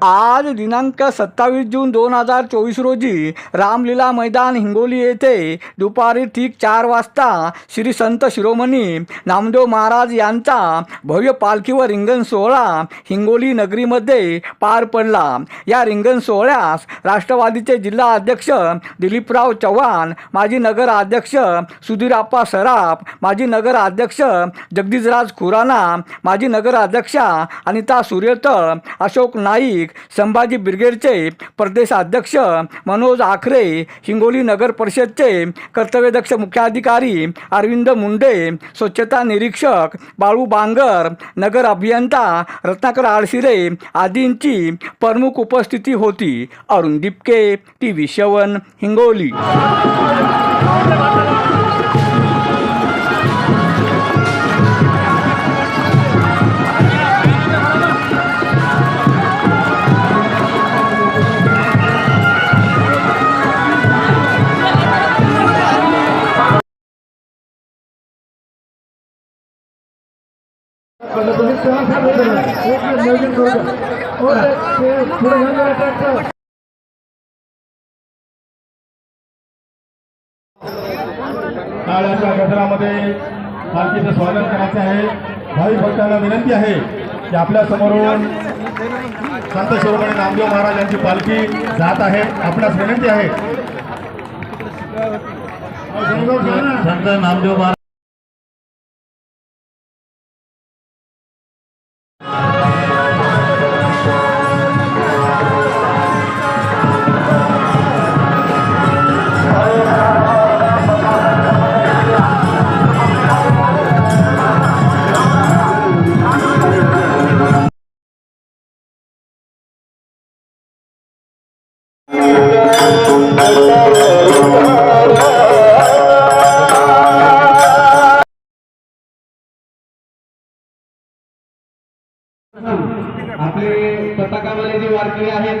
Ah. आज दिनांक सत्तावीस जून दोन हजार चोवीस रोजी रामलीला मैदान हिंगोली येथे दुपारी ठीक चार वाजता श्री संत शिरोमणी नामदेव महाराज यांचा भव्य पालखी व रिंगण सोहळा हिंगोली नगरीमध्ये पार पडला. या रिंगण सोहळ्यास राष्ट्रवादीचे जिल्हा अध्यक्ष दिलीपराव चव्हाण माजी नगर अध्यक्ष सुधीराप्पा सराफ माजी नगर अध्यक्ष जगदीशराज खुराना माजी नगर अध्यक्षा अनिता सूर्यतळ अशोक नाईक संभाजी ब्रिगेडचे प्रदेशाध्यक्ष मनोज आखरे हिंगोली नगर परिषदचे कर्तव्यदक्ष मुख्याधिकारी अरविंद मुंडे स्वच्छता निरीक्षक बाळू बांगर नगर अभियंता रत्नाकर आळशिरे आदींची प्रमुख उपस्थिती होती. अरुण दिपके टी व्ही शवन हिंगोली. काळाच्या गजरामध्ये पालखीचं स्वागत करायचं आहे. भावी भक्तांना विनंती आहे की आपल्या समोरून संत शिरोमणी नामदेव महाराज यांची पालखी जात आहे. आपणास विनंती आहे. संत नामदेव महाराज आपले पताकामध्ये जे वारकरी आहेत